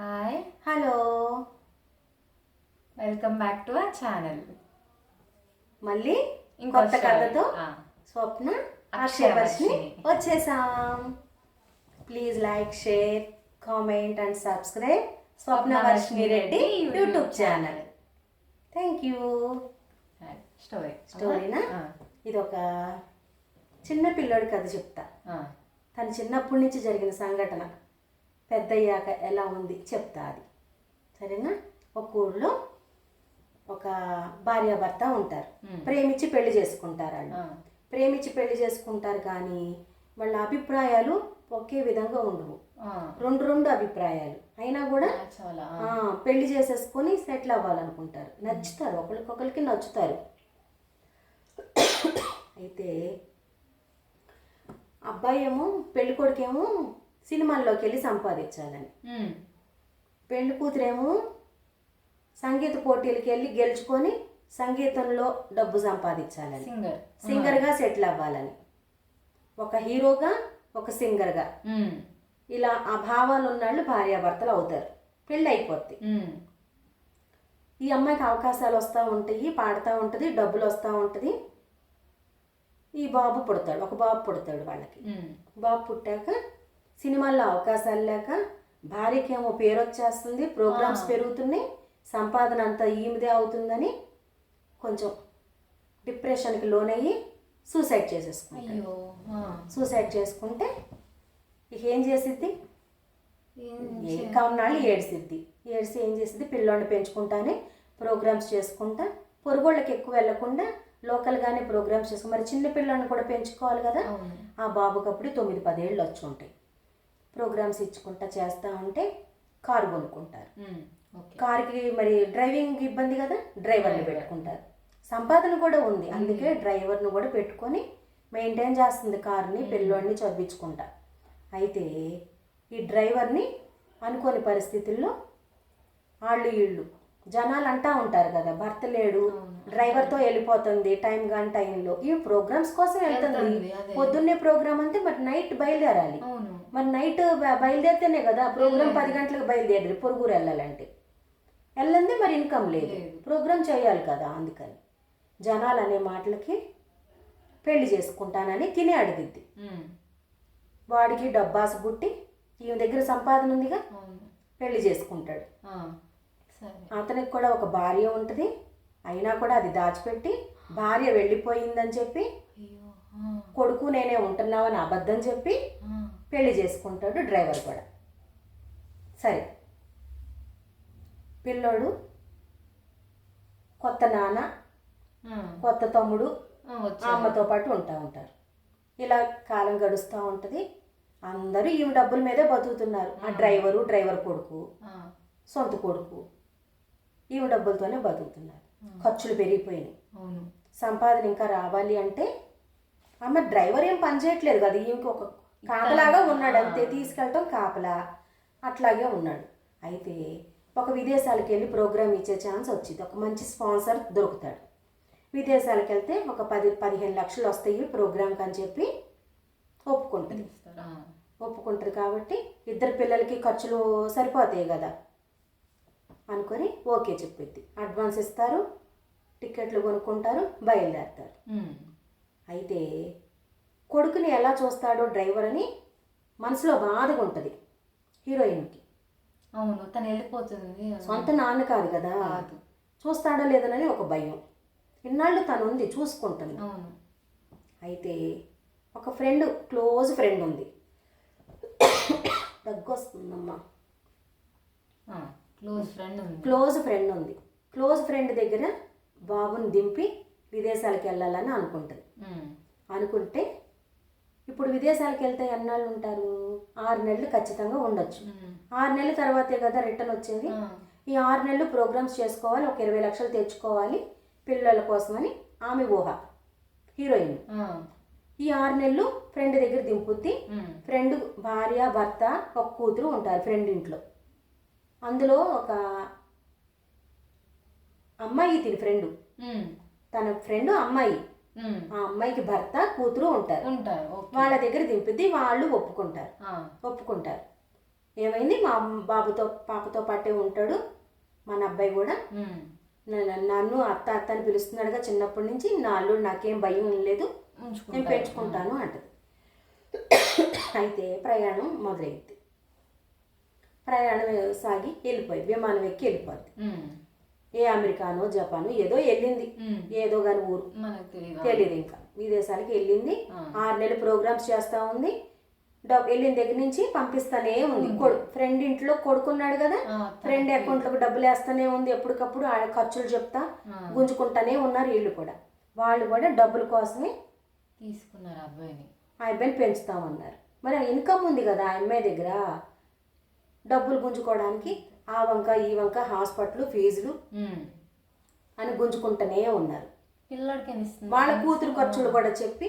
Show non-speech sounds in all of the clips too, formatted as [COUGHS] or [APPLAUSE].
Hi hello welcome back to our channel మళ్ళీ ఇంకో కొత్త story. కథతో. స్వప్న. అక్షయవర్షిని వచ్చేసాం. Please like share comment and subscribe Swapna Varshini Reddy YouTube channel thank you story స్టోరీనా ఇది ఒక చిన్న పిల్లోడి కథ చెప్తా. తన చిన్నప్పటి నుంచి జరిగిన సంఘటన. పెద్దయ్యాక ఎలా ఉంది చెప్తా అది సరేనా? ఒక ఊళ్ళో ఒక భార్యాభర్త ఉంటారు. ప్రేమించి పెళ్ళి చేసుకుంటారు వాళ్ళు. ప్రేమించి పెళ్ళి చేసుకుంటారు కానీ వాళ్ళ అభిప్రాయాలు ఒకే విధంగా ఉండవు. రెండు రెండు అభిప్రాయాలు. అయినా కూడా చాలా పెళ్ళి చేసేసుకొని సెటిల్ అవ్వాలనుకుంటారు. నచ్చుతారు. ఒకరికొకరికి నచ్చుతారు. అయితే అబ్బాయి ఏమో పెళ్ళి కొడుకేమో సినిమాల్లోకి వెళ్ళి సంపాదించాలని పెళ్ళి కూతురేమో సంగీత పోటీలకు వెళ్ళి గెలుచుకొని సంగీతంలో డబ్బు సంపాదించాలని. సింగర్. సింగర్గా సెటిల్ అవ్వాలని. ఒక హీరోగా ఒక సింగర్గా. ఇలా ఆ భావాలు ఉన్నాళ్ళు భార్యాభర్తలు అవుతారు. పెళ్ళి అయిపోద్ది ఈ అమ్మాయికి అవకాశాలు వస్తూ ఉంటాయి పాడుతూ ఉంటుంది డబ్బులు వస్తూ ఉంటుంది. ఈ బాబు పుడతాడు ఒక బాబు పుడతాడు వాళ్ళకి. బాబు పుట్టాక సినిమాల్లో అవకాశాలు లేక భార్యకేమో పేరు వచ్చేస్తుంది ప్రోగ్రామ్స్ పెరుగుతున్నాయి సంపాదన అంతా ఈమెదే అవుతుందని కొంచెం డిప్రెషన్కి లోనయ్యి సూసైడ్ చేసేసుకుంటాడు అయ్యో సూసైడ్ చేసుకుంటే ఇక ఏం చేసిద్ది? ఇంకా ఉన్నాళ్ళు ఏడ్సిద్ది. ఏడ్సి ఏం చేసిద్ది? పిల్లోడిని పెంచుకుంటానే ప్రోగ్రామ్స్ చేసుకుంటా పొరుగుళ్ళకి ఎక్కువ వెళ్ళకుండా లోకల్గానే ప్రోగ్రామ్స్ చేసుకుని మరి చిన్న పిల్లోని కూడా పెంచుకోవాలి కదా? ఆ బాబుకి అప్పుడు తొమ్మిది పదేళ్ళు వచ్చి ఉంటాయి ప్రోగ్రామ్స్ ఇచ్చుకుంటా చేస్తూ ఉంటే కారు కొనుక్కుంటారు. కారుకి మరి డ్రైవింగ్ ఇబ్బంది కదా డ్రైవర్ని పెట్టుకుంటారు. సంపాదన కూడా ఉంది. అందుకే డ్రైవర్ని కూడా పెట్టుకొని మెయింటైన్ చేస్తుంది కార్ని పిల్లోడిని చదివించుకుంటా. అయితే ఈ డ్రైవర్ని అనుకోని పరిస్థితుల్లో వాళ్ళు వీళ్ళు జనాలు అంటా ఉంటారు కదా భర్త లేడు డ్రైవర్తో వెళ్ళిపోతుంది టైం కాని టైంలో. ఈ ప్రోగ్రామ్స్ కోసం వెళ్తుంది. పొద్దున్నే ప్రోగ్రామ్ అంటే మరి నైట్ బయలుదేరాలి. మరి నైట్ బయలుదేరితేనే కదా ప్రోగ్రామ్ పది గంటలకు బయలుదేరి పొరుగురు వెళ్ళాలంటే. వెళ్ళంది మరి ఇన్కమ్ లేదు. ప్రోగ్రామ్ చేయాలి కదా అందుకని. జనాలు అనే మాటలకి పెళ్ళి చేసుకుంటానని తినే అడిగిద్ది. వాడికి డబ్బాసు పుట్టి ఈమె దగ్గర సంపాదన ఉందిగా పెళ్ళి చేసుకుంటాడు. అతనికి కూడా ఒక భార్య ఉంటుంది. అయినా కూడా అది దాచిపెట్టి భార్య వెళ్ళిపోయిందని చెప్పి. కొడుకు నేనే ఉంటున్నావని అబద్ధం చెప్పి. పెళ్ళి చేసుకుంటాడు డ్రైవర్ కూడా. సరే. పిల్లోడు కొత్త నాన్న. కొత్త తమ్ముడు అమ్మతో పాటు ఉంటా ఉంటారు. ఇలా కాలం గడుస్తూ ఉంటుంది. అందరూ ఈమె డబ్బుల మీదే బతుకుతున్నారు. ఆ డ్రైవరు డ్రైవర్ కొడుకు. సొంత కొడుకు ఈమె డబ్బులతోనే బతుకుతున్నారు. ఖర్చులు పెరిగిపోయినాయి. సంపాదన ఇంకా రావాలి అంటే ఆమె డ్రైవర్ ఏం పని చేయట్లేదు కదా ఈమెకి ఒక కాపలాగా ఉన్నాడు అంతే. తీసుకెళ్ళటం కాపలా. అట్లాగే ఉన్నాడు. అయితే ఒక విదేశాలకు వెళ్ళి ప్రోగ్రామ్ ఇచ్చే ఛాన్స్ వచ్చింది. ఒక మంచి స్పాన్సర్ దొరుకుతాడు. విదేశాలకు వెళ్తే ఒక పది పదిహేను లక్షలు వస్తాయి ప్రోగ్రామ్కి అని చెప్పి ఒప్పుకుంటుంది? ఒప్పుకుంటుంది కాబట్టి ఇద్దరు పిల్లలకి ఖర్చులు సరిపోతాయి కదా అనుకొని ఓకే చెప్పిద్ది అడ్వాన్స్ ఇస్తారు టికెట్లు కొనుక్కుంటారు బయలుదేరుతారు. అయితే కొడుకుని ఎలా చూస్తాడో డ్రైవర్ అని మనసులో బాధగా ఉంటుంది హీరోయిన్కి. అవును తను వెళ్ళిపోతుంది. సొంత నాన్న కాదు కదా. చూస్తాడో లేదనని ఒక భయం. ఇన్నాళ్ళు తను ఉంది చూసుకుంటుంది. అవును. అయితే ఒక ఫ్రెండ్ క్లోజ్ ఫ్రెండ్ ఉంది. దగ్గు వస్తుందమ్మా క్లోజ్ ఫ్రెండ్ ఉంది. క్లోజ్ ఫ్రెండ్ ఉంది. క్లోజ్ ఫ్రెండ్ దగ్గర బాబుని దింపి విదేశాలకు వెళ్ళాలని అనుకుంటుంది. అనుకుంటే ఇప్పుడు విదేశాలకు వెళ్తే ఎన్నాళ్ళు ఉంటారు ఆరు నెలలు ఖచ్చితంగా ఉండొచ్చు. ఆరు నెలల తర్వాతే కదా రిటర్న్ వచ్చేది. ఈ ఆరు నెలలు ప్రోగ్రామ్స్ చేసుకోవాలి ఒక ఇరవై లక్షలు తెచ్చుకోవాలి పిల్లల కోసమని ఆమె ఊహ హీరోయిన్. ఈ ఆరు నెలలు ఫ్రెండ్ దగ్గర దింపుద్ది. ఫ్రెండ్ భార్య భర్త ఒక కూతురు ఉంటారు ఫ్రెండ్ ఇంట్లో అందులో ఒక అమ్మాయి తిని ఫ్రెండ్. తన ఫ్రెండ్ అమ్మాయి. ఆ అమ్మాయికి భర్త కూతురు ఉంటారు. ఉంటారు వాళ్ళ దగ్గర దింపిద్ది వాళ్ళు ఒప్పుకుంటారు. ఒప్పుకుంటారు. ఏమైంది? మా బాబుతో పాపతో పాటే ఉంటాడు. మన అబ్బాయి కూడా. నన్ను- అత్త అత్త అని పిలుస్తున్నాడుగా చిన్నప్పటి నుంచి. నా అల్లుడు నాకేం భయం లేదు. నేను. పెంచుకుంటాను అంటది. అయితే ప్రయాణం మొదలైంది ప్రయాణం సాగి వెళ్ళిపోయి విమానం ఎక్కి వెళ్ళిపోద్ది. ఏ అమెరికానో జపాను ఏదో వెళ్ళింది. ఏదో కానీ ఊరు. తెలియదు ఇంకా. విదేశాలకి వెళ్ళింది. ఆరు నెలలు ప్రోగ్రామ్స్ చేస్తూ ఉంది. వెళ్ళిన దగ్గర నుంచి పంపిస్తానే ఉంది. కొడు ఫ్రెండ్ ఇంట్లో కొడుకున్నాడు కదా. ఫ్రెండ్ అకౌంట్లకు డబ్బులు వేస్తానే ఉంది. ఎప్పటికప్పుడు ఆ ఖర్చులు చెప్తా. గుంజుకుంటానే ఉన్నారు వీళ్ళు కూడా. వాళ్ళు కూడా డబ్బుల కోసమే తీసుకున్నారు అబ్బాయిని. ఆ అబ్బాయిని పెంచుతామన్నారు. మరి ఇన్కమ్ ఉంది కదా ఆ అమ్మాయి దగ్గర. డబ్బులు గుంజుకోవడానికి ఆ వంక ఈ వంక హాస్పిటల్ ఫీజులు. అని గుంజుకుంటూనే ఉన్నారు. వాళ్ళ కూతురు ఖర్చులు కూడా చెప్పి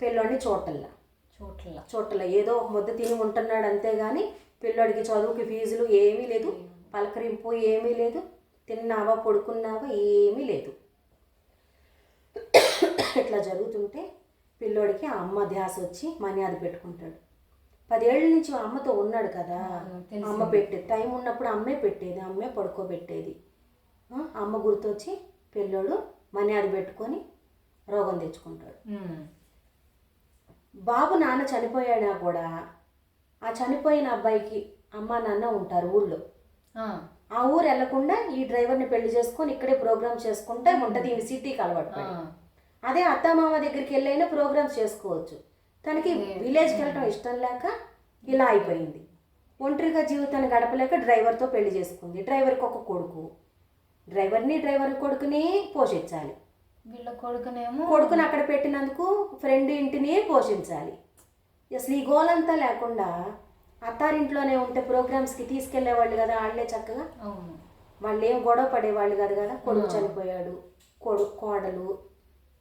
పిల్లోడిని చూడటల్లా చోట్ల చూడటల్లా ఏదో ఒక ముద్ద తిని ఉంటున్నాడు అంతేగాని పిల్లోడికి చదువుకి ఫీజులు ఏమీ లేదు పలకరింపు ఏమీ లేదు తిన్నావా పడుకున్నావా ఏమీ లేదు. ఇట్లా జరుగుతుంటే పిల్లోడికి ఆ అమ్మ ధ్యాస వచ్చి మర్యాద పెట్టుకుంటాడు. పదేళ్ళ నుంచి అమ్మతో ఉన్నాడు కదా. అమ్మ పెట్టేది టైం ఉన్నప్పుడు అమ్మే పెట్టేది అమ్మే పడుకోబెట్టేది. అమ్మ గుర్తొచ్చి పిల్లోడు మర్యాద పెట్టుకొని రోగం తెచ్చుకుంటాడు. బాబు నాన్న చనిపోయాడా కూడా ఆ చనిపోయిన అబ్బాయికి అమ్మ నాన్న ఉంటారు ఊళ్ళో. ఆ, ఊరు వెళ్ళకుండా ఈ డ్రైవర్ని పెళ్ళి చేసుకొని ఇక్కడే ప్రోగ్రామ్ చేసుకుంటే ఉంటుంది ఈ సిటీకి అలవాటు అదే అత్తమామ దగ్గరికి వెళ్ళైనా ప్రోగ్రామ్స్ చేసుకోవచ్చు. తనకి విలేజ్కి వెళ్ళటం ఇష్టం లేక ఇలా అయిపోయింది. ఒంటరిగా జీవితాన్ని గడపలేక డ్రైవర్తో పెళ్ళి చేసుకుంది. డ్రైవర్కి ఒక కొడుకు. డ్రైవర్ని డ్రైవర్ కొడుకుని పోషించాలి. వీళ్ళ కొడుకునేమో కొడుకుని అక్కడ పెట్టినందుకు ఫ్రెండ్ ఇంటిని పోషించాలి. అసలు ఈ గోలంతా లేకుండా అత్తారింట్లోనే ఉంటే ప్రోగ్రామ్స్కి తీసుకెళ్ళేవాళ్ళు కదా వాళ్ళే చక్కగా. వాళ్ళు ఏం గొడవ పడేవాళ్ళు కాదు కదా. కొడుకు చనిపోయాడు. కొడు కోడలు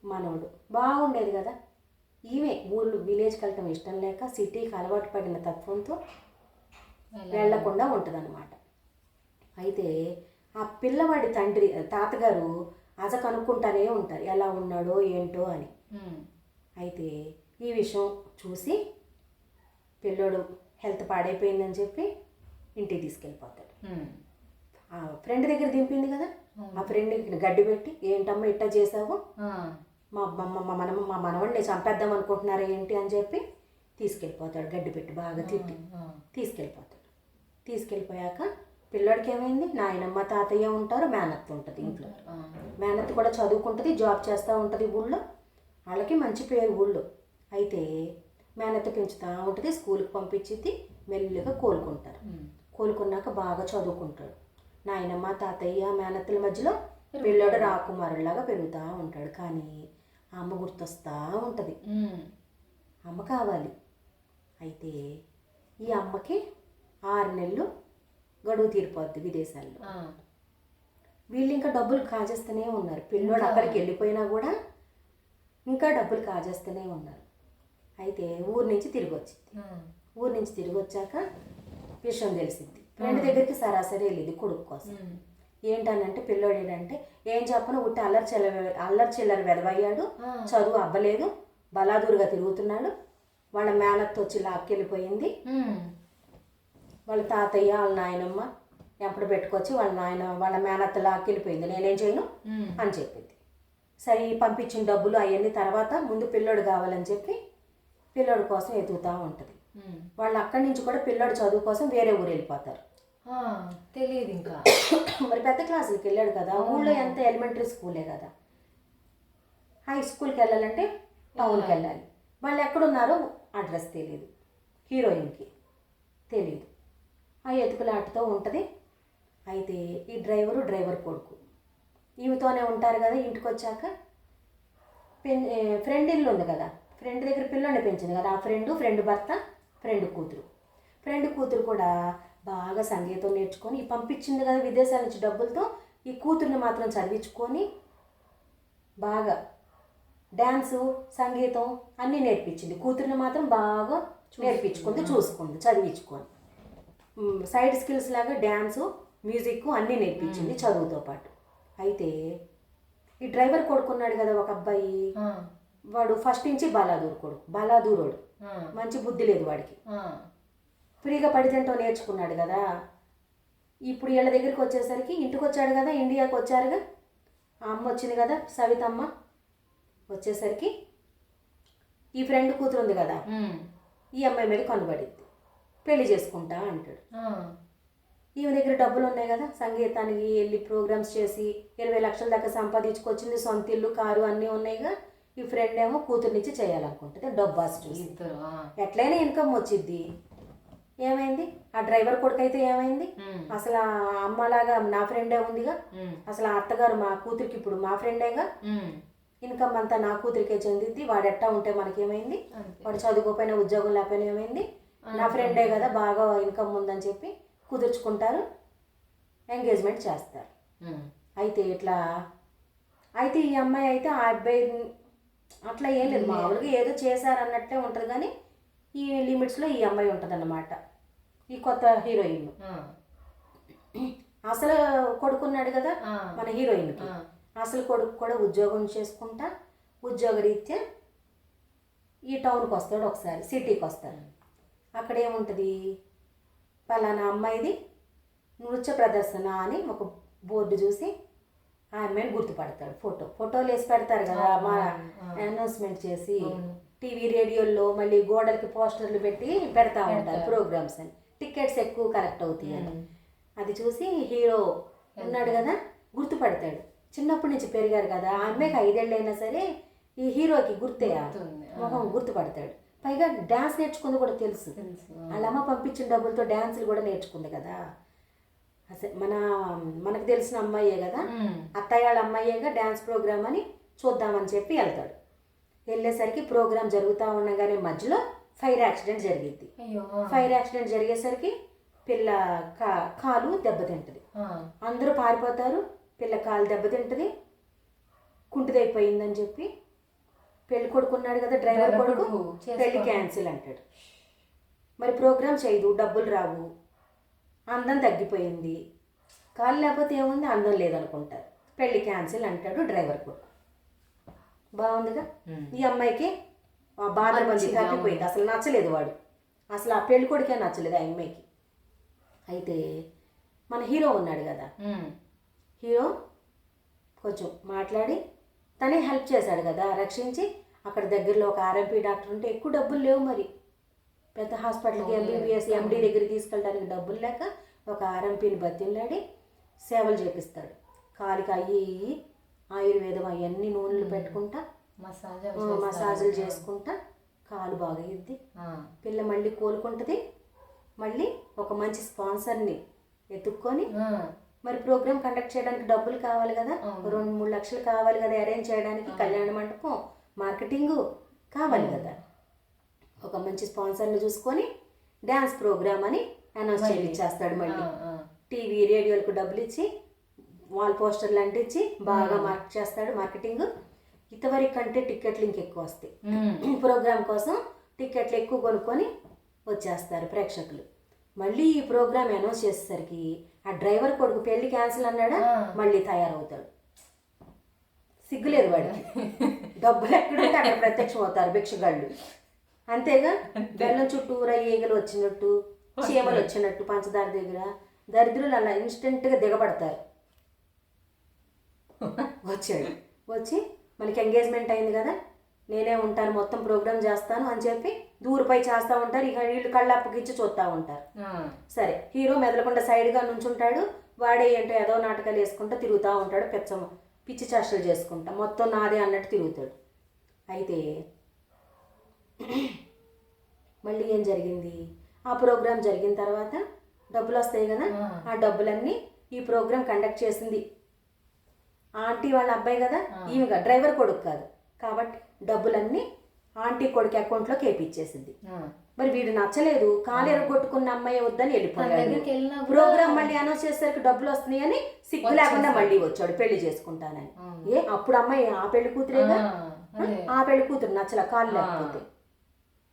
మనవడు. బాగుండేది కదా. ఈమె ఊళ్ళు విలేజ్కి వెళ్ళటం ఇష్టం లేక సిటీకి అలవాటు పడిన తత్వంతో వెళ్ళకుండా ఉంటుందన్నమాట. అయితే ఆ పిల్లవాడి తండ్రి తాతగారు అజ కనుక్కుంటానే ఉంటారు. ఎలా ఉన్నాడో ఏంటో అని. అయితే ఈ విషయం చూసి పిల్లోడు హెల్త్ పాడైపోయిందని చెప్పి ఇంటికి తీసుకెళ్ళిపోతాడు. ఆ ఫ్రెండ్ దగ్గర దింపింది కదా? ఆ ఫ్రెండ్ గడ్డి పెట్టి ఏంటమ్మా ఇట్టా చేసావు? మా మా మా మనం మా మనవడిని చంపేద్దాం అనుకుంటున్నారా ఏంటి అని చెప్పి తీసుకెళ్ళిపోతాడు గడ్డి పెట్టి బాగా తిట్టి. తీసుకెళ్ళిపోతాడు. తీసుకెళ్ళిపోయాక పిల్లోడికి ఏమైంది? నాయనమ్మ తాతయ్య ఉంటారు మేనత్త ఉంటుంది ఇంట్లో. ఆ. మేనత్త కూడా చదువుకుంటుంది జాబ్ చేస్తూ ఉంటుంది ఊళ్ళో. వాళ్ళకి మంచి పేరు ఊళ్ళో. అయితే మేనత్త పెంచుతూ ఉంటుంది స్కూల్కి పంపించింది మెల్లిగా కోలుకుంటారు. కోలుకున్నాక బాగా చదువుకుంటాడు. నాయనమ్మ తాతయ్య మేనత్తల మధ్యలో పిల్లోడు రాకుమారులాగా పెరుగుతూ ఉంటాడు. కానీ ఆ అమ్మ గుర్తొస్తూ ఉంటుంది. అమ్మ కావాలి. అయితే ఈ అమ్మకి ఆరు నెలలు గడువు తీరిపోద్ది విదేశాల్లో. వీళ్ళు ఇంకా డబ్బులు కాజేస్తూనే ఉన్నారు. పిల్లోడు అక్కడికి వెళ్ళిపోయినా కూడా ఇంకా డబ్బులు కాజేస్తూనే ఉన్నారు. అయితే ఊరు నుంచి తిరిగి వచ్చింది. ఊరు నుంచి తిరిగి వచ్చాక విషయం తెలిసింది. ఫ్రెండ్ దగ్గరికి సరాసరి వెళ్ళింది కొడుకు కోసం. ఏంటనంటే పిల్లోడు ఏంటంటే ఏం చెప్పను ఉట్టి అల్లరి చిల్లర అల్లరి చిల్లర వెదవయ్యాడు. చదువు అవ్వలేదు బలాదూరుగా తిరుగుతున్నాడు వాళ్ళ మేనత్త వచ్చి లాక్కెళ్ళిపోయింది. వాళ్ళ తాతయ్య వాళ్ళ నాయనమ్మ ఎప్పుడు పెట్టుకొచ్చి వాళ్ళ నాయన వాళ్ళ మేనత్త లాక్కెళ్ళిపోయింది నేనేం చేయను. అని చెప్పింది సరే పంపించిన డబ్బులు అవన్నీ తర్వాత ముందు పిల్లోడు కావాలని చెప్పి పిల్లోడి కోసం ఎదుగుతూ ఉంటుంది. వాళ్ళు అక్కడి నుంచి కూడా పిల్లోడు చదువు కోసం వేరే ఊరు వెళ్ళిపోతారు తెలియదు ఇంకా. [COUGHS] మరి పెద్ద క్లాసులకి వెళ్ళాడు కదా ఊళ్ళో ఎంత ఎలిమెంటరీ స్కూలే కదా? హై స్కూల్కి వెళ్ళాలంటే టౌన్కి వెళ్ళాలి. వాళ్ళు ఎక్కడున్నారో అడ్రస్ తెలియదు హీరోయిన్కి తెలియదు ఆ ఎతుకులాటతో ఉంటుంది. అయితే ఈ డ్రైవరు డ్రైవర్ కొడుకు. ఈమెతోనే ఉంటారు కదా ఇంటికి వచ్చాక పెన్ ఫ్రెండ్ ఇల్లు ఉంది కదా? ఫ్రెండ్ దగ్గర పిల్లని పెంచింది కదా. ఆ ఫ్రెండ్ ఫ్రెండ్ భర్త ఫ్రెండ్ కూతురు. ఫ్రెండ్ కూతురు కూడా బాగా సంగీతం నేర్చుకొని పంపించింది కదా విదేశాల నుంచి డబ్బులతో ఈ కూతుర్ని మాత్రం చదివించుకొని బాగా డ్యాన్సు సంగీతం అన్నీ నేర్పించింది. కూతుర్ని మాత్రం బాగా నేర్పించుకుంది చూసుకుంది. చదివించుకొని. సైడ్ స్కిల్స్ లాగా డ్యాన్సు మ్యూజిక్ అన్నీ నేర్పించింది చదువుతో పాటు. అయితే ఈ డ్రైవర్ కొడుకున్నాడు కదా ఒక అబ్బాయి. వాడు ఫస్ట్ నుంచి బాలాదూర్ కొడుకు బాలాదూరోడు. మంచి బుద్ధి లేదు వాడికి. ఫ్రీగా పడితేంటో నేర్చుకున్నాడు కదా. ఇప్పుడు వీళ్ళ దగ్గరికి వచ్చేసరికి ఇంటికి వచ్చాడు కదా ఇండియాకి వచ్చారుగా ఆ అమ్మ వచ్చింది కదా సవితమ్మ. వచ్చేసరికి ఈ ఫ్రెండ్ కూతురు ఉంది కదా. ఈ అమ్మాయి మీద కనుబడిద్ది. పెళ్ళి చేసుకుంటా అంటాడు. ఈమె దగ్గర డబ్బులు ఉన్నాయి కదా సంగీతానికి వెళ్ళి ప్రోగ్రామ్స్ చేసి ఇరవై లక్షల దాకా సంపాదించుకొచ్చింది సొంత ఇల్లు కారు అన్నీ ఉన్నాయిగా. ఈ ఫ్రెండ్ ఏమో కూతుర్నిచ్చి చేయాలనుకుంటుంది డబ్బు ఆశ చూసి. ఎట్లయినా ఇన్కమ్ వచ్చిద్ది. ఏమైంది? ఆ డ్రైవర్ కొడుకు అయితే ఏమైంది. అసలు ఆ అమ్మలాగా నా ఫ్రెండే ఉందిగా. అసలు ఆ అత్తగారు మా కూతురికి ఇప్పుడు మా ఫ్రెండేగా. ఇన్కమ్ అంతా నా కూతురికే చెందిద్ది. వాడు ఎట్టా ఉంటే మనకేమైంది? వాడు చదువుకోపోయినా ఉద్యోగం లేకపోయినా ఏమైంది? నా ఫ్రెండే కదా బాగా ఇన్కమ్ ఉందని చెప్పి కుదుర్చుకుంటారు. ఎంగేజ్మెంట్ చేస్తారు. అయితే ఇట్లా అయితే ఈ అమ్మాయి అయితే ఆ అబ్బాయి అట్లా ఏం లేదు. మామూలుగా ఏదో చేశారు అన్నట్టే ఉంటుంది కానీ ఈ లిమిట్స్లో ఈ అమ్మాయి ఉంటుంది ఈ కొత్త హీరోయిన్. అసలు కొడుకున్నాడు కదా. మన హీరోయిన్కి. ఆ. అసలు కొడుకు కూడా ఉద్యోగం చేసుకుంటా ఉద్యోగరీత్యా ఈ టౌన్కి వస్తాడు ఒకసారి సిటీకి వస్తాడు. అక్కడ ఏముంటుంది? పలానా అమ్మాయిది నృత్య ప్రదర్శన అని ఒక బోర్డు చూసి ఆ అమ్మాయిని గుర్తుపడతాడు. ఫోటో ఫోటోలు వేసి పెడతారు కదా మా అనౌన్స్మెంట్ చేసి. టీవీ రేడియోల్లో మళ్ళీ గోడలకి పోస్టర్లు పెట్టి పెడతా ఉంటారు ప్రోగ్రామ్స్ అని. టికెట్స్ ఎక్కువ కలెక్ట్ అవుతాయి అని. అది చూసి హీరో ఉన్నాడు కదా గుర్తుపడతాడు. చిన్నప్పటి నుంచి పెరిగారు కదా ఆ అమ్మాయికి ఐదేళ్ళు అయినా సరే ఈ హీరోకి గుర్తే. మొహం గుర్తుపడతాడు. పైగా డాన్స్ నేర్చుకుంది కూడా తెలుసు. వాళ్ళ అమ్మ పంపించిన డబ్బులతో డాన్సులు కూడా నేర్చుకుంది కదా. అసలు మన మనకు తెలిసిన అమ్మాయే కదా. అత్తయ్య వాళ్ళ అమ్మాయేగా డ్యాన్స్ ప్రోగ్రామ్ అని చూద్దామని చెప్పి వెళ్తాడు. వెళ్ళేసరికి ప్రోగ్రామ్ జరుగుతూ ఉండగానే మధ్యలో ఫైర్ యాక్సిడెంట్ జరిగింది. ఫైర్ యాక్సిడెంట్ జరిగేసరికి పిల్ల కా కాలు దెబ్బతింటుంది. అందరూ పారిపోతారు పిల్ల కాలు దెబ్బతింటుంది కుంటిదైపోయిందని చెప్పి పెళ్ళి కొడుకున్నాడు కదా డ్రైవర్ కొడుకు పెళ్ళి క్యాన్సిల్ అంటాడు. మరి ప్రోగ్రామ్ చేయదు డబ్బులు రావు అందం తగ్గిపోయింది. కాలు లేకపోతే ఏముంది? అందం లేదనుకుంటారు. పెళ్ళి క్యాన్సిల్ అంటాడు డ్రైవర్ కొడుకు. బాగుందిగా. ఈ అమ్మాయికి బాధ మంచిగా తగ్గిపోయింది అసలు నచ్చలేదు వాడు. అసలు ఆ పెళ్ళి కొడుకే నచ్చలేదు ఆ అమ్మాయికి. అయితే మన హీరో ఉన్నాడు కదా. హీరో కొంచెం మాట్లాడి తనే హెల్ప్ చేశాడు కదా రక్షించి. అక్కడ దగ్గరలో ఒక ఆర్ఎంపీ డాక్టర్ ఉంటే ఎక్కువ డబ్బులు లేవు మరి. పెద్ద హాస్పిటల్కి ఎంబీబీఎస్ ఎండి దగ్గరికి తీసుకెళ్ళడానికి డబ్బులు లేక ఒక ఆర్ఎంపీని బతిలాడి సేవలు చేపిస్తాడు. కాలికి అయ్యి ఆయుర్వేదం అవన్నీ నూనెలు పెట్టుకుంటా. మసాజ్ మసాజులు చేసుకుంటా. కాలు బాగయ్యిద్ది ఆ. పిల్ల మళ్ళీ కోలుకుంటుంది. మళ్ళీ ఒక మంచి స్పాన్సర్ని ఎత్తుక్కొని. మరి ప్రోగ్రామ్ కండక్ట్ చేయడానికి డబ్బులు కావాలి కదా. రెండు మూడు లక్షలు కావాలి కదా అరేంజ్ చేయడానికి కళ్యాణ మండపం మార్కెటింగ్ కావాలి కదా. ఒక మంచి స్పాన్సర్ని చూసుకొని డ్యాన్స్ ప్రోగ్రామ్ అని అనౌన్స్ చేయించేస్తాడు మళ్ళీ. టీవీ రేడియోలకు డబ్బులు ఇచ్చి వాల్ పోస్టర్లు అంటించి బాగా మార్క్ చేస్తాడు మార్కెటింగ్. ఇంతవరకు కంటే టికెట్లు ఇంకెక్కువ వస్తాయి. [CLEARS THROAT] ప్రోగ్రామ్ కోసం టికెట్లు ఎక్కువ కొనుక్కొని వచ్చేస్తారు ప్రేక్షకులు. మళ్ళీ ఈ ప్రోగ్రామ్ అనౌన్స్ చేసేసరికి ఆ డ్రైవర్ కొడుకు పెళ్ళి క్యాన్సిల్ అన్నాడా. మళ్ళీ తయారవుతాడు. సిగ్గులేదు వాడికి. [LAUGHS] డబ్బులు ఎక్కడుంటే అక్కడ ప్రత్యక్షం అవుతారు భిక్షగాళ్ళు. అంతేగా? బెల్లం చుట్టూరా ఈగలు వచ్చినట్టు చీమలు వచ్చినట్టు పంచదార దగ్గర దరిద్రులు అలా ఇన్స్టెంట్గా దిగబడతారు. వచ్చాడు. వచ్చి మనకి ఎంగేజ్మెంట్ అయింది కదా నేనే ఉంటాను మొత్తం ప్రోగ్రామ్ చేస్తాను అని చెప్పి దూరిపై చేస్తూ ఉంటారు. ఇక వీళ్ళు కళ్ళప్పకిచ్చి చూస్తూ ఉంటారు. సరే హీరో మెదలకుండా సైడ్గా నుంచుంటాడు. వాడే ఏంటో ఏదో నాటకాలు వేసుకుంటూ తిరుగుతూ ఉంటాడు. పెచ్చ పిచ్చి చేష్టలు చేసుకుంటా. మొత్తం నాదే అన్నట్టు తిరుగుతాడు. అయితే మళ్ళీ ఏం జరిగింది? ఆ ప్రోగ్రామ్ జరిగిన తర్వాత డబ్బులు వస్తాయి కదా ఆ. డబ్బులన్నీ ఈ ప్రోగ్రామ్ కండక్ట్ చేసింది. ఆంటీ వాళ్ళ అబ్బాయి కదా ఈమెగా డ్రైవర్ కొడుకు కాదు. కాబట్టి డబ్బులన్నీ ఆంటీ కొడుకు అకౌంట్లోకి వేపించేసింది ఆ. మరి వీడు నచ్చలేదు కాలు ఎరగొట్టుకున్న అమ్మాయి వద్దని వెళ్ళిపోయాడు. ప్రోగ్రామ్ మళ్ళీ అనౌన్స్ చేసేసరికి డబ్బులు వస్తున్నాయని సిగ్గు లేకుండా మళ్ళీ వచ్చాడు పెళ్ళి చేసుకుంటానని. ఏ అప్పుడు అమ్మాయి ఆ పెళ్ళి కూతురేగా ఆ, పెళ్ళి కూతురు నచ్చల కాలు లేకపోతే.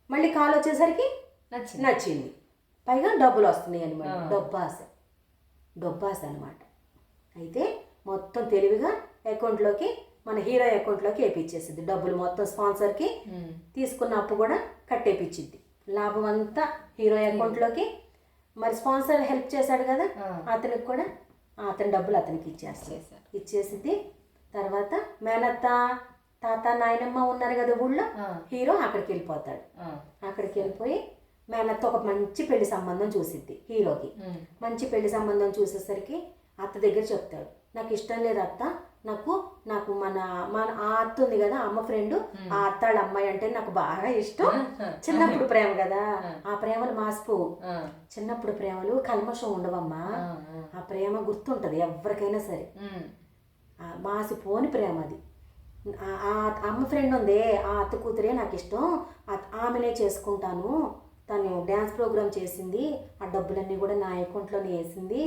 మళ్ళీ కాలు వచ్చేసరికి నచ్చింది. నచ్చింది. పైగా డబ్బులు వస్తున్నాయి అనమాట డబ్బాస డబ్బాస అనమాట అయితే మొత్తం తెలివిగా అకౌంట్లోకి మన హీరో అకౌంట్లోకి వేపించేసింది డబ్బులు మొత్తం స్పాన్సర్కి. తీసుకున్న అప్పు కూడా కట్టేపిచ్చిద్ది లాభం అంతా హీరో అకౌంట్లోకి మరి స్పాన్సర్ హెల్ప్ చేశాడు కదా. అతనికి కూడా అతని డబ్బులు అతనికి ఇచ్చేస్తాడు చేశారు. ఇచ్చేసింది తర్వాత మేనత్త తాత నాయనమ్మ ఉన్నారు కదా ఊళ్ళో. హీరో అక్కడికి వెళ్ళిపోతాడు. అక్కడికి వెళ్ళిపోయి మేనత్త ఒక మంచి పెళ్ళి సంబంధం చూసిద్ది హీరోకి. మంచి పెళ్ళి సంబంధం చూసేసరికి అత్త దగ్గర చెప్తాడు నాకు ఇష్టం లేదు అత్త. నాకు నాకు మన మన ఆ అత్త ఉంది కదా అమ్మ ఫ్రెండ్ ఆ అత్తాళ్ళ అమ్మాయి అంటే నాకు బాగా ఇష్టం. చిన్నప్పుడు ప్రేమ కదా ఆ. ప్రేమలు మాసిపోవు ఆ. చిన్నప్పుడు ప్రేమలు కల్మషం ఉండవమ్మా. ఆ. ప్రేమ గుర్తుంటది ఎవరికైనా సరే. మాసిపోని ప్రేమ అది. ఆ- అమ్మ ఫ్రెండ్ ఉందే ఆ అత్త కూతురే నాకు ఇష్టం ఆమెనే చేసుకుంటాను. తను డ్యాన్స్ ప్రోగ్రామ్ చేసింది ఆ డబ్బులన్నీ కూడా నా అకౌంట్లోనే వేసింది.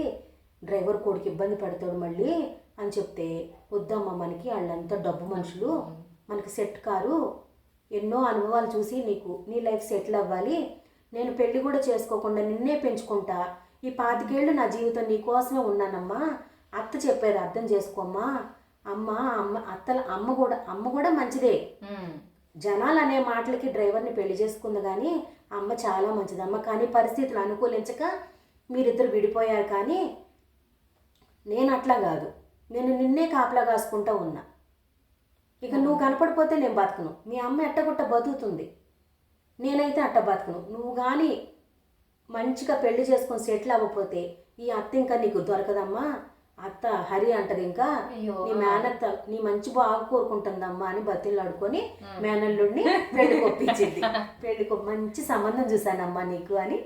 డ్రైవర్ కొడుకు ఇబ్బంది పెడతాడు మళ్ళీ అని చెప్తే వద్దమ్మా మనకి వాళ్ళంతా డబ్బు మనుషులు. మనకి సెట్ కారు. ఎన్నో అనుభవాలు చూసి నీకు నీ లైఫ్ సెటిల్ అవ్వాలి. నేను పెళ్ళి కూడా చేసుకోకుండా నిన్నే పెంచుకుంటా. ఈ పాతికేళ్ళు నా జీవితం నీ కోసమే ఉన్నానమ్మా. అత్త చెప్పేది అర్థం చేసుకోమ్మా. అమ్మ అమ్మ అత్తల అమ్మ కూడా అమ్మ కూడా మంచిదే. జనాలు అనే మాటలకి డ్రైవర్ని పెళ్ళి చేసుకుంది కానీ అమ్మ చాలా మంచిదమ్మ. కానీ పరిస్థితులు అనుకూలించక మీరిద్దరు విడిపోయారు కానీ నేను అట్లా కాదు. నేను నిన్నే కాపలా కాసుకుంటూ ఉన్నా. ఇక నువ్వు కనపడిపోతే నేను బతకను. మీ అమ్మ ఎట్టగుట్ట బతుకుతుంది. నేనైతే అట్ట బతకను. నువ్వు కానీ మంచిగా పెళ్ళి చేసుకొని సెటిల్ అవ్వకపోతే ఈ అత్త ఇంకా నీకు దొరకదమ్మా? అత్త హరి అంటది ఇంకా. నీ మేనత్త నీ మంచి బాగా కోరుకుంటుందమ్మా అని బతిళ్ళు ఆడుకొని మేనల్లుడిని పెళ్ళి కొప్పించింది. [LAUGHS] పెళ్ళి మంచి సంబంధం చూశానమ్మా నీకు అని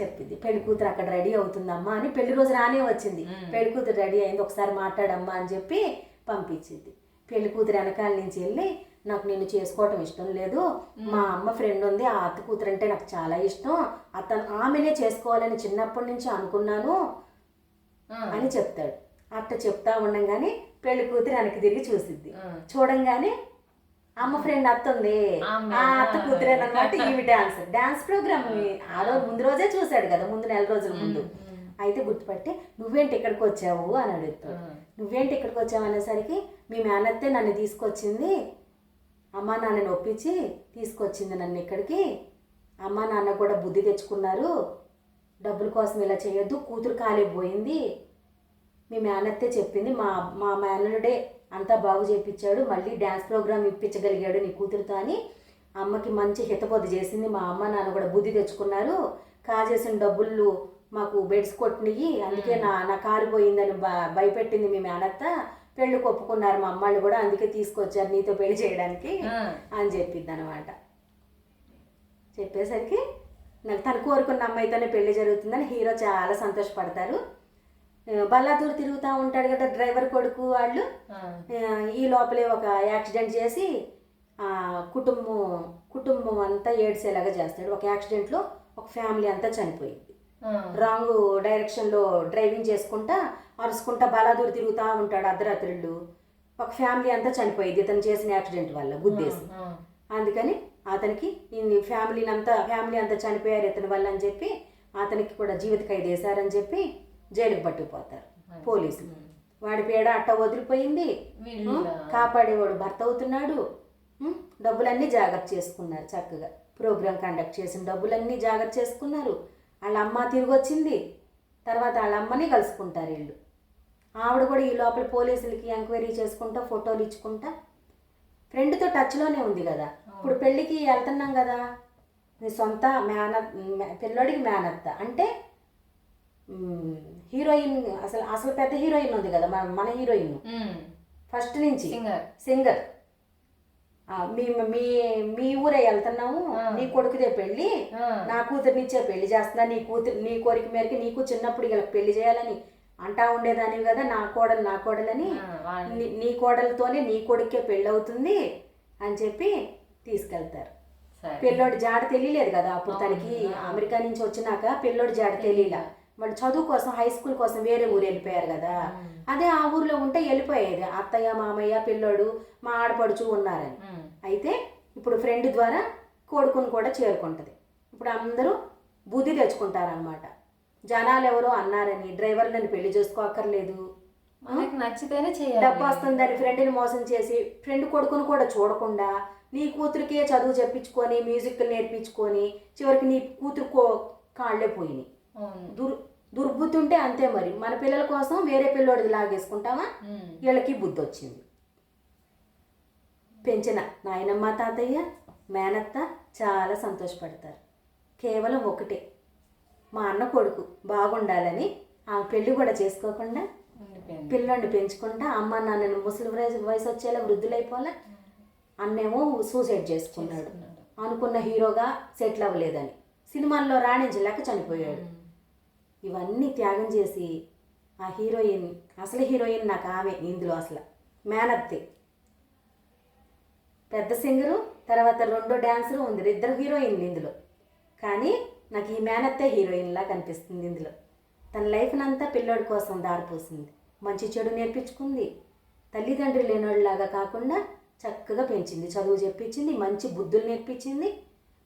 చెప్పింది. పెళ్ళి కూతురు అక్కడ రెడీ అవుతుందమ్మా అని పెళ్ళి రోజు రానే వచ్చింది. పెళ్ళి కూతురు రెడీ అయింది ఒకసారి మాట్లాడమ్మా అని చెప్పి పంపించింది. పెళ్ళి కూతురు వెనకాల నుంచి వెళ్ళి నాకు నేను చేసుకోవటం ఇష్టం లేదు. మా అమ్మ ఫ్రెండ్ ఉంది ఆ అత్త కూతురు అంటే నాకు చాలా ఇష్టం. అతను ఆమెనే చేసుకోవాలని చిన్నప్పటి నుంచి అనుకున్నాను. అని చెప్తాడు. అట్ట చెప్తా ఉండంగానే పెళ్ళి కూతురు వెనక్కి తిరిగి చూసిద్ది. చూడంగానే అమ్మ ఫ్రెండ్ అత్త ఉంది. ఆ అత్త కూతురే అనమాట ఈవి డాన్స్ డాన్స్ ప్రోగ్రామ్ ఆ. రోజు ముందు రోజే చూశాడు కదా ముందు నెల రోజుల ముందు. అయితే గుర్తుపట్టి నువ్వేంటి ఇక్కడికి వచ్చావు? అని అడుగుతాడు. నువ్వేంటి ఇక్కడికి వచ్చావు? అనేసరికి మీ మేనత్తే నన్ను తీసుకొచ్చింది. అమ్మా నాన్నని ఒప్పించి తీసుకొచ్చింది నన్ను ఇక్కడికి. అమ్మా నాన్న కూడా బుద్ధి తెచ్చుకున్నారు. డబ్బుల కోసం ఇలా చేయొద్దు. కూతురు కాలే పోయింది మీ మేనత్తే చెప్పింది. మా మా మేనలుడే అంతా బాగు చేయించాడు మళ్ళీ డ్యాన్స్ ప్రోగ్రామ్ ఇప్పించగలిగాడు నీ కూతురుతో అని అమ్మకి మంచి హితబోధ చేసింది. మా అమ్మ నాన్న కూడా బుద్ధి తెచ్చుకున్నారు. కాజేసిన డబ్బులు మాకు బెడ్స్ కొట్టినవి అందుకే నా నా కారు పోయిందని భయపెట్టింది మీ మేనత్త. పెళ్ళి ఒప్పుకున్నారు మా అమ్మాళ్ళు కూడా. అందుకే తీసుకొచ్చారు నీతో పెళ్ళి చేయడానికి. అని చెప్పింది అనమాట చెప్పేసరికి నాకు తను కోరుకున్న అమ్మాయితోనే పెళ్ళి జరుగుతుందని హీరో చాలా సంతోషపడతారు. బల్లాదూర్ తిరుగుతూ ఉంటాడు కదా డ్రైవర్ కొడుకు వాళ్ళు. ఈ లోపలే ఒక యాక్సిడెంట్ చేసి ఆ, కుటుంబం కుటుంబం అంతా ఏడ్చేలాగా చేస్తాడు. ఒక యాక్సిడెంట్లో ఒక ఫ్యామిలీ అంతా చనిపోయింది. రాంగ్ డైరెక్షన్లో డ్రైవింగ్ చేసుకుంటా అరుచుకుంటా బలాదూర్ తిరుగుతూ ఉంటాడు అర్ధరాత్రుళ్ళు. ఒక ఫ్యామిలీ అంతా చనిపోయింది ఇతను చేసిన యాక్సిడెంట్ వల్ల గుద్దేసి. అందుకని అతనికి ఫ్యామిలీని అంతా ఫ్యామిలీ అంతా చనిపోయారు ఇతని వల్ల అని చెప్పి అతనికి కూడా జీవిత ఖైదు వేశారని చెప్పి జైలుకి పట్టుకుపోతారు. పోలీసులు. వాడి పేడ అట్ట వదిలిపోయింది? కాపాడేవాడు భర్త అవుతున్నాడు? డబ్బులన్నీ జాగ్రత్త చేసుకున్నారు చక్కగా. ప్రోగ్రామ్ కండక్ట్ చేసిన డబ్బులన్నీ జాగ్రత్త చేసుకున్నారు. వాళ్ళ అమ్మ తిరిగి వచ్చింది. తర్వాత వాళ్ళ అమ్మని కలుసుకుంటారు వీళ్ళు. ఆవిడ కూడా ఈ లోపల పోలీసులకి ఎంక్వైరీ చేసుకుంటా ఫోటోలు ఇచ్చుకుంటా. ఫ్రెండ్తో టచ్లోనే ఉంది కదా. ఇప్పుడు పెళ్ళికి వెళ్తున్నాం కదా. నీ సొంత మేన పిల్లోడికి మేనత్త. అంటే హీరోయిన్ అసలు అసలు పెద్ద హీరోయిన్ ఉంది కదా మన మన హీరోయిన్. ఫస్ట్ నుంచి. సింగర్. సింగర్. మీ మీ మీ ఊరే వెళ్తున్నాము నీ కొడుకుదే పెళ్ళి ఆ. నా కూతురునిచ్చే పెళ్ళి చేస్తున్నా నీ కూతురు నీ కోరిక మేరకు నీకు చిన్నప్పుడు ఇలా పెళ్ళి చేయాలని అంటా ఉండేదానివి కదా నా కోడలు నా కోడలని. నీ- కోడలతోనే నీ కొడుకే పెళ్ళి అవుతుంది అని చెప్పి తీసుకెళ్తారు. పిల్లోడి జాడ తెలియలేదు కదా అప్పుడు తనకి అమెరికా నుంచి వచ్చినాక పిల్లోడి జాడ తెలియలే. వాడు చదువు కోసం హై స్కూల్ కోసం వేరే ఊరు వెళ్ళిపోయారు కదా. అదే ఆ ఊర్లో ఉంటే వెళ్ళిపోయేది. అత్తయ్య మామయ్య పిల్లోడు మా ఆడపడుచు ఉన్నారని. అయితే ఇప్పుడు ఫ్రెండ్ ద్వారా కొడుకుని కూడా చేరుకుంటుంది. ఇప్పుడు అందరూ బుద్ధి తెచ్చుకుంటారనమాట జనాలు ఎవరో అన్నారని డ్రైవర్లను పెళ్ళి చేసుకోక్కర్లేదు. నచ్చితేనే చేయాలి. డబ్బు వస్తుందని ఫ్రెండ్ని మోసం చేసి ఫ్రెండ్ కొడుకును కూడా చూడకుండా నీ కూతురికే చదువు చెప్పించుకొని మ్యూజిక్ నేర్పించుకొని చివరికి నీ కూతురు కో కాళ్ళే పోయినాయి. దుర్ దుర్బుద్ధి ఉంటే అంతే మరి. మన పిల్లల కోసం వేరే పిల్లోడిది లాగేసుకుంటామా. వీళ్ళకి బుద్ధి వచ్చింది పెంచిన నాయనమ్మ తాతయ్య మేనత్త చాలా సంతోషపడతారు. కేవలం ఒకటే మా అన్న కొడుకు బాగుండాలని ఆ పెళ్ళి కూడా చేసుకోకుండా పిల్లోడిని పెంచుకుంటా అమ్మ నాన్నని ముసలి వయసు వచ్చేలా వృద్ధులైపోలే అన్నేమో సూసైడ్ చేసుకున్నాడు. అనుకున్న హీరోగా సెటిల్ అవ్వలేదని. సినిమాల్లో రాణించలేక చనిపోయాడు. ఇవన్నీ త్యాగం చేసి ఆ హీరోయిన్ అసలు హీరోయిన్ నాకు ఆమె ఇందులో అసలు. మేనత్తే. పెద్ద సింగరు తర్వాత రెండో డ్యాన్సరు ఉంది. ఇద్దరు హీరోయిన్లు ఇందులో. కానీ నాకు ఈ మేనత్తే హీరోయిన్లా కనిపిస్తుంది ఇందులో. తన లైఫ్నంతా పిల్లోడి కోసం దారిపోసింది మంచి చెడు నేర్పించుకుంది. తల్లిదండ్రులు లేనోళ్ళలాగా కాకుండా చక్కగా పెంచింది. చదువు చెప్పించింది మంచి బుద్ధులు నేర్పించింది.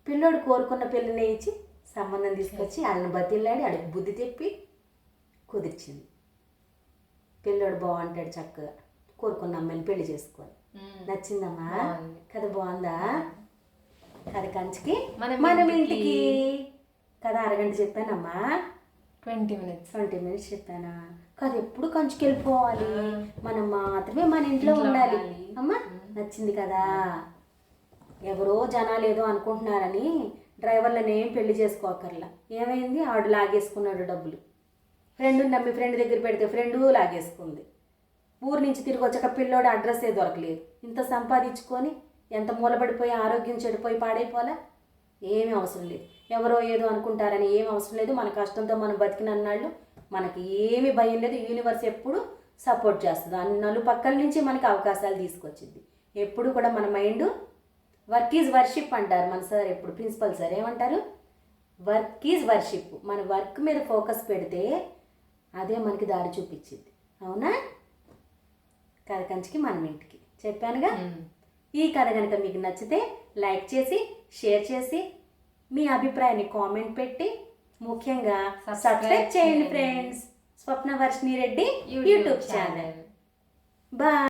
పిల్లోడు కోరుకున్న పిల్లని ఇచ్చి సంబంధం తీసుకొచ్చి వాళ్ళని బతిల్లాడి ఆడికి బుద్ధి చెప్పి కుదిర్చింది. పిల్లోడు బాగుంటాడు చక్కగా. కోరుకున్న అమ్మాయిని పెళ్ళి చేసుకొని ఉమ్. నచ్చిందమ్మా. కథ బాగుందా? కథ కంచికి? మనం ఇంటికి. కథ అరగంట చెప్పానమ్మా. Twenty minutes. ట్వంటీ మినిట్స్ చెప్పానా? కథ ఎప్పుడు కంచుకి వెళ్ళిపోవాలి? మనం మాత్రమే మన ఇంట్లో ఉండాలి. అమ్మా నచ్చింది కదా? ఎవరో జనాలు ఏదో అనుకుంటున్నారని డ్రైవర్లను ఏం పెళ్ళి చేసుకోకర్లా. ఏమైంది? ఆడు లాగేసుకున్నాడు డబ్బులు. ఫ్రెండ్ నమ్మి ఫ్రెండ్ దగ్గర పెడితే ఫ్రెండ్ లాగేసుకుంది. ఊరు నుంచి తిరిగి వచ్చాక పిల్లోడు అడ్రస్సే దొరకలేదు. ఇంత సంపాదించుకొని ఎంత మూలబడిపోయి ఆరోగ్యం చెడిపోయి పాడైపోలే? ఏమీ అవసరం లేదు. ఎవరో ఏదో అనుకుంటారని ఏం అవసరం లేదు. మన కష్టంతో మనం బతికినన్నాళ్ళు మనకి ఏమీ భయం లేదు. యూనివర్స్ ఎప్పుడు సపోర్ట్ చేస్తుంది. అన్నలు పక్కల నుంచి మనకి అవకాశాలు తీసుకొచ్చింది. ఎప్పుడు కూడా మన మైండ్ వర్క్ ఈజ్ వర్షిప్ అంటారు మన సార్ ఎప్పుడు ప్రిన్సిపల్ సార్ ఏమంటారు? Work is worship. మన వర్క్ మీద ఫోకస్ పెడితే అదే మనకి దారి చూపించింది. అవునా? కథ కంచికి మనం ఇంటికి. చెప్పానుగా? ఈ కథ కనుక మీకు నచ్చితే లైక్ చేసి షేర్ చేసి మీ అభిప్రాయాన్ని కామెంట్ పెట్టి ముఖ్యంగా సబ్స్క్రైబ్ చేయండి. Friends. Swapna Varshini Reddy YouTube channel. Bye.